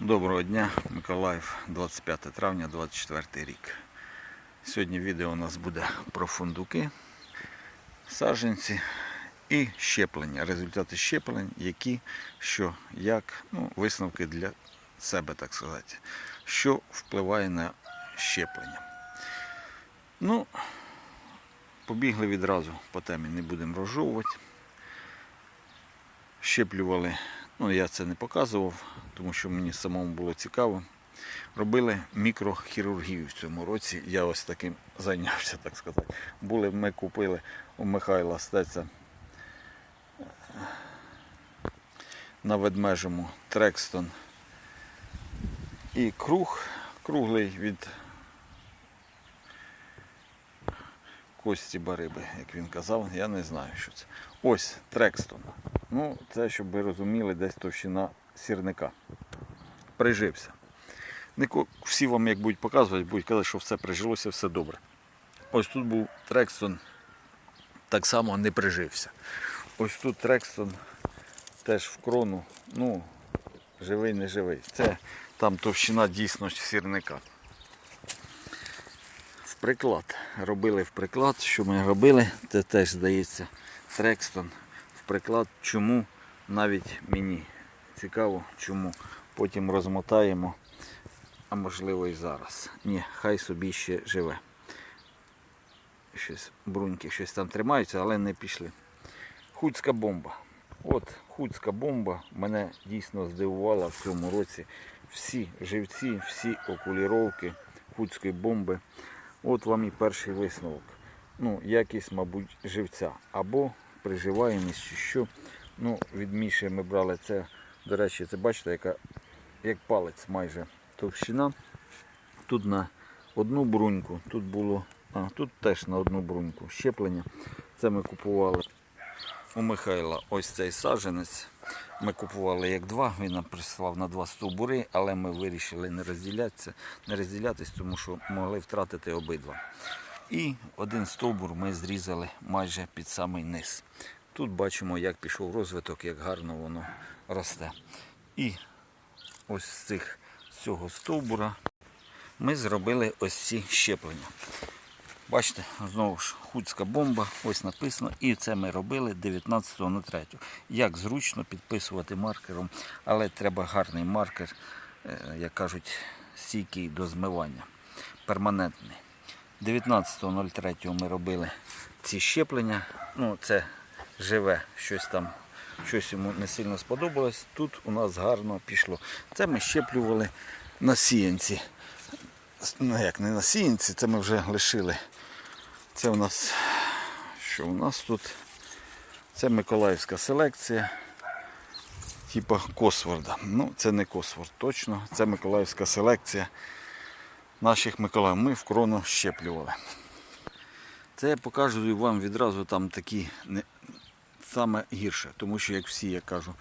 Доброго дня, Миколаїв, 25 травня, 24 рік. Сьогодні відео у нас буде про фундуки, саджанці і щеплення. Результати щеплень, які, що, як, ну, висновки для себе, так сказати, що впливає на щеплення. Ну, побігли відразу по темі, не будемо розжовувати. Щеплювали, ну я це не показував, тому що мені самому було цікаво. Робили мікрохірургію в цьому році. Я ось таким зайнявся, так сказати. Були, ми купили у Михайла Стеця на ведмежому Трекстон і круг, круглий від кості бариби, як він казав, я не знаю, що це. Ось Трекстон. Ну, це, щоб ви розуміли, десь товщина сірника. Прижився. Всі вам як будуть показувати, будуть казати, що все прижилося, все добре. Ось тут був Трекстон, так само не прижився. Ось тут Трекстон теж в крону, ну, живий, не живий. Це там товщина дійсно сірника. В приклад. Робили в приклад. Що ми робили? Це теж здається Трекстон. Приклад. Чому навіть мені цікаво, чому. Потім розмотаємо, а можливо і зараз. Ні, хай собі ще живе. Щось бруньки щось там тримаються, але не пішли. Хуцька бомба. От хуцька бомба мене дійсно здивувала в цьому році. Всі живці, всі окуліровки хуцької бомби. От вам і перший висновок. Ну, якість, мабуть, живця. Або приживаємість, чи що. Ну, від Міші ми брали це. До речі, це бачите, яка як палець майже товщина. Тут на одну бруньку, тут було, а тут теж на одну бруньку щеплення. Це ми купували у Михайла ось цей саджанець. Ми купували як два, він нам прислав на два стовбури, але ми вирішили не розділятися, не розділятись, тому що могли втратити обидва. І один стовбур ми зрізали майже під самий низ. Тут бачимо, як пішов розвиток, як гарно воно росте. І ось з цих з цього стовбура ми зробили ось ці щеплення. Бачите, знову ж хуцька бомба, ось написано. І це ми робили 19.03. Як зручно підписувати маркером, але треба гарний маркер, е, як кажуть, стійкий до змивання. Перманентний. 19.03 ми робили ці щеплення. Ну, це живе щось там, щось йому не сильно сподобалось. Тут у нас гарно пішло. Це ми щеплювали на сіянці. Ну як не на сіянці, це ми вже лишили. Це у нас, що у нас тут? Це Миколаївська селекція. Типа Косворда. Ну, це не Косворд, точно. Це Миколаївська селекція наших Миколаїв. Ми в крону щеплювали. Це я показую вам відразу там такі не, саме гірше, тому що, як всі, я кажу,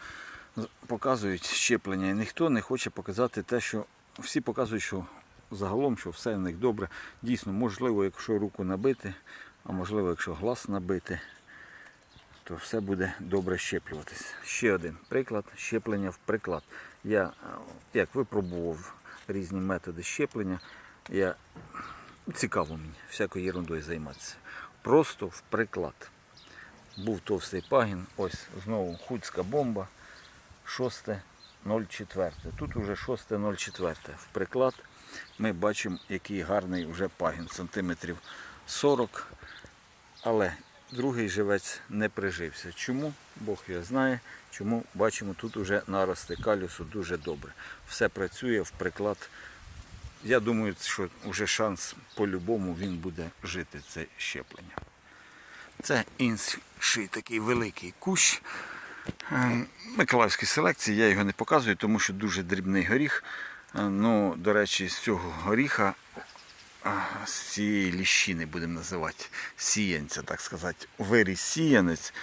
показують щеплення, і ніхто не хоче показати те, що всі показують, що загалом, що все в них добре. Дійсно, можливо, якщо руку набити, а можливо, якщо глаз набити, то все буде добре щеплюватись. Ще один приклад щеплення в приклад. Я е, як випробував різні методи щеплення, я цікаво мені всякою ерундою займатися. Просто в приклад. Був товстий пагін, ось знову хуцька бомба, 6.04. Тут уже 6.04. В приклад ми бачимо, який гарний вже пагін, сантиметрів 40. Але другий живець не прижився. Чому? Бог його знає. Чому бачимо, тут уже нарости калюсу дуже добре. Все працює в приклад. Я думаю, що вже шанс по-любому він буде жити, це щеплення. Це інший такий великий кущ е, Миколаївської селекції. Я його не показую, тому що дуже дрібний горіх. Е, Ну, до речі, з цього горіха, з цієї ліщини будемо називати, сіянця, так сказати, виріс сіянець.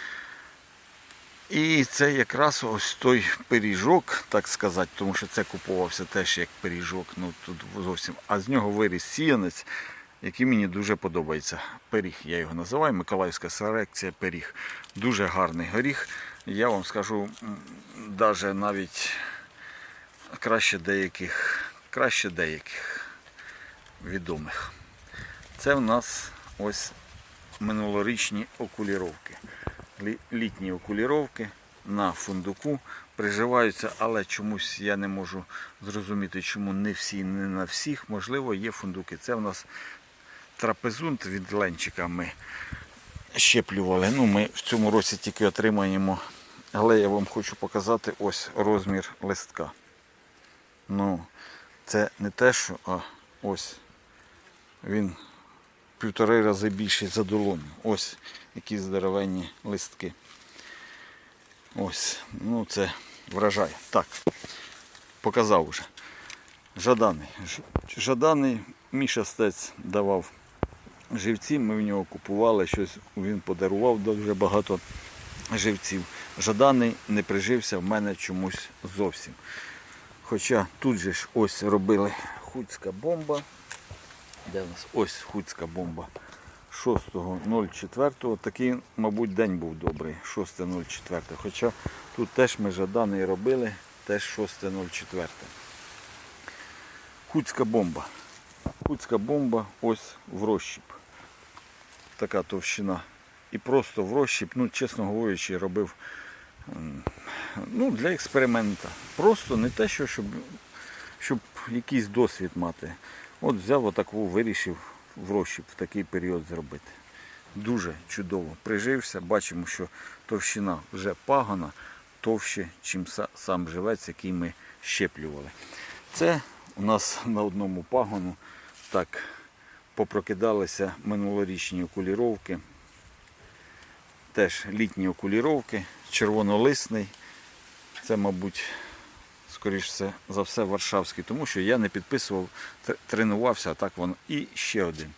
І це якраз ось той пиріжок, так сказати, тому що це купувався теж як пиріжок, ну тут зовсім. А з нього виріс сіянець, який мені дуже подобається. Пиріг, я його називаю, Миколаївська селекція пиріг. Дуже гарний горіх. Я вам скажу, навіть навіть краще деяких, краще деяких відомих. Це в нас ось минулорічні окуліровки. Лі- Літні окуліровки на фундуку приживаються, але чомусь я не можу зрозуміти, чому не всі, не на всіх. Можливо, є фундуки. Це в нас трапезунт від ленчика ми щеплювали. Ну, ми в цьому році тільки отримаємо. Але я вам хочу показати ось розмір листка. Ну, це не те, що, а ось він півтори рази більший за долоню. Ось які здоровенні листки. Ось, ну це вражає. Так, показав уже. Жаданий. Жаданий Міша Стець давав живці, ми в нього купували щось, він подарував дуже багато живців. Жаданий не прижився в мене чомусь зовсім. Хоча тут же ж ось робили хуцька бомба. Де в нас? Ось хуцька бомба. 6.04. Такий, мабуть, день був добрий. 6.04. Хоча тут теж ми жаданий робили, теж 6.04. Хуцька бомба. Хуцька бомба ось в розщіп. Така товщина. І просто в розщіп, ну, чесно говорячи, робив ну, для експеримента. Просто не те, що щоб, щоб якийсь досвід мати. От взяв отаку, вирішив в розщіп в такий період зробити. Дуже чудово. Прижився, бачимо, що товщина вже пагана, товще, чим сам живець, який ми щеплювали. Це у нас на одному пагону так попрокидалися минулорічні окуліровки. Теж літні окуліровки, червонолисний. Це, мабуть, скоріш за все варшавський, тому що я не підписував, тренувався, а так воно. І ще один.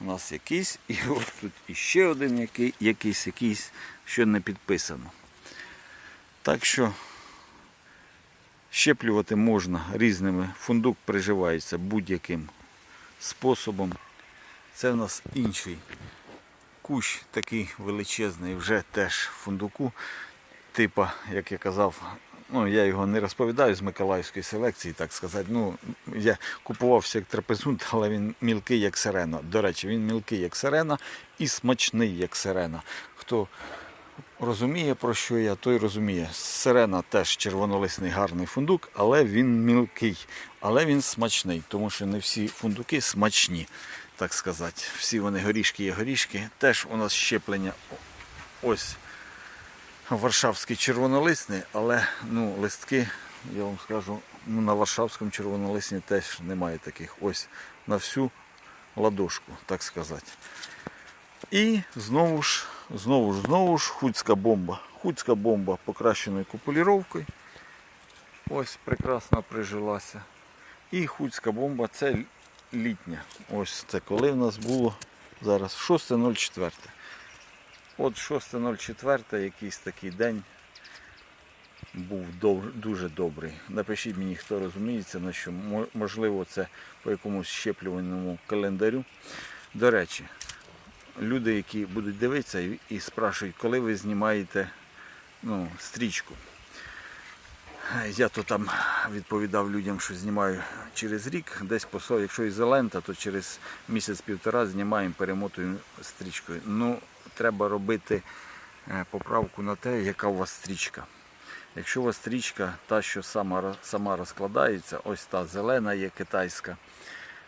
У нас якийсь, і ось тут іще один який, якийсь, якийсь, що не підписано. Так що щеплювати можна різними. Фундук приживається будь-яким способом. Це в нас інший кущ такий величезний, вже теж фундуку. Типа, як я казав, ну я його не розповідаю з Миколаївської селекції, так сказати. Ну, я купувався як трапезунт, але він мілкий як сирена. До речі, він мілкий як сирена і смачний як сирена. Хто розуміє, про що я, той розуміє. Сирена теж червонолисний гарний фундук, але він мілкий, але він смачний, тому що не всі фундуки смачні, так сказати. Всі вони горішки є горішки. Теж у нас щеплення ось варшавський червонолисний, але ну, листки, я вам скажу, ну, на варшавському червонолисні теж немає таких. Ось на всю ладошку, так сказати. І знову ж, знову ж, знову ж хуцька бомба. Хуцька бомба покращеною купуліровкою. Ось прекрасно прижилася. І хуцька бомба це літня. Ось це коли в нас було зараз 6.04. От 6.04 якийсь такий день був дуже добрий. Напишіть мені, хто розуміється, на що можливо це по якомусь щеплювальному календарю. До речі, люди, які будуть дивитися і, спрашують, коли ви знімаєте ну, стрічку. Я то там відповідав людям, що знімаю через рік, десь по 40, якщо ізолента, то через місяць-півтора знімаємо, перемотуємо стрічкою. Ну, треба робити е, поправку на те, яка у вас стрічка. Якщо у вас стрічка, та, що сама, сама розкладається, ось та зелена є китайська,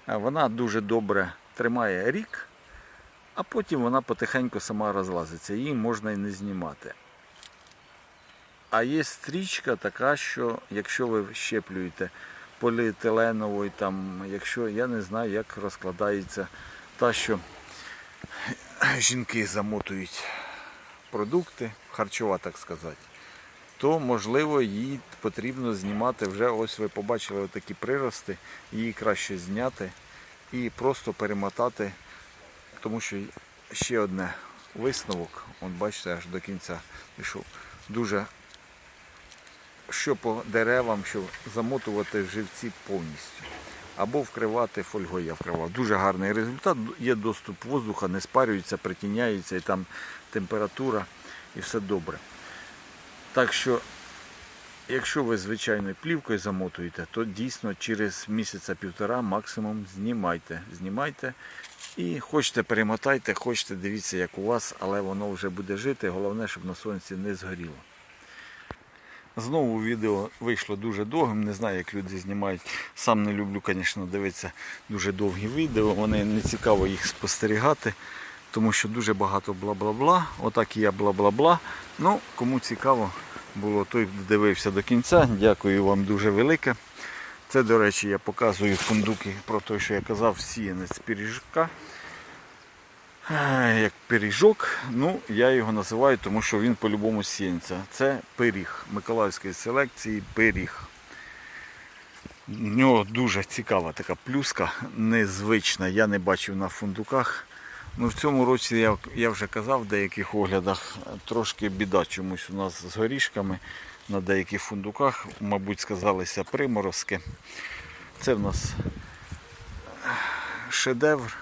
е, вона дуже добре тримає рік, а потім вона потихеньку сама розлазиться. Її можна і не знімати. А є стрічка така, що якщо ви щеплюєте поліетиленовою, там, якщо я не знаю, як розкладається та, що жінки замотують продукти, харчова, так сказати, то можливо її потрібно знімати вже. Ось ви побачили такі прирости, її краще зняти і просто перемотати, тому що ще одне висновок, от бачите, аж до кінця пішов. Дуже що по деревам, що замотувати живці повністю. Або вкривати фольгою я вкривав. Дуже гарний результат. Є доступ воздуха, не спарюється, притіняється, і там температура і все добре. Так що Якщо ви звичайною плівкою замотуєте, то дійсно через місяця півтора максимум знімайте. Знімайте і хочете перемотайте, хочете дивіться, як у вас, але воно вже буде жити. Головне, щоб на сонці не згоріло. Знову відео вийшло дуже довгим. Не знаю, як люди знімають. Сам не люблю, звісно, дивитися дуже довгі відео. Вони не цікаво їх спостерігати, тому що дуже багато бла-бла-бла. Отак і я бла-бла-бла. Ну, кому цікаво було, той дивився до кінця. Дякую вам дуже велике. Це, до речі, я показую фундуки про те, що я казав, сіянець пиріжка. Як пиріжок, ну я його називаю, тому що він по-любому сіянця. Це пиріг Миколаївської селекції пиріг. В нього дуже цікава така плюска, незвична. Я не бачив на фундуках. Ну, в цьому році я, я вже казав в деяких оглядах, трошки біда чомусь у нас з горішками на деяких фундуках, мабуть, сказалися приморозки. Це в нас шедевр,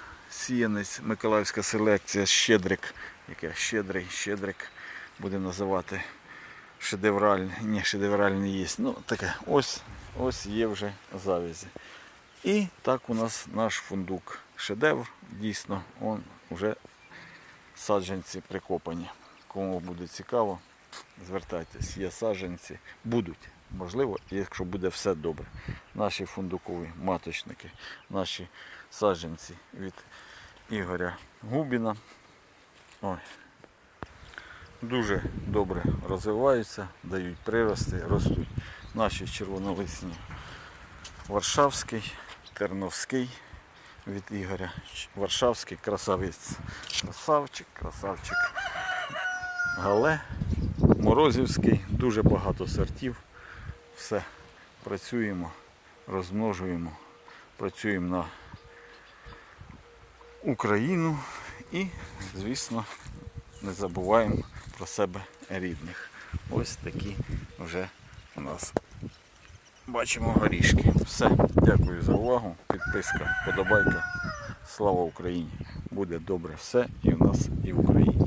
сіянець, Миколаївська селекція, щедрик. Яке щедрий, щедрик будемо називати шедевральний. Ні, шедевральний є. Ну, таке, ось, ось є вже завязі. І так у нас наш фундук шедевр. Дійсно, он вже саджанці прикопані. Кому буде цікаво, звертайтесь, є саджанці, будуть. Можливо, якщо буде все добре. Наші фундукові маточники, наші саджанці від Ігоря Губіна. Ой. Дуже добре розвиваються, дають прирости, ростуть. Наші червонолисні Варшавський, Терновський від Ігоря. Варшавський красавець. Красавчик, красавчик. Гале, Морозівський, дуже багато сортів. Все. Працюємо, розмножуємо, працюємо на Україну і, звісно, не забуваємо про себе рідних. Ось такі вже у нас бачимо горішки. Все, дякую за увагу. Підписка, подобайка. Слава Україні! Буде добре все і в нас, і в Україні.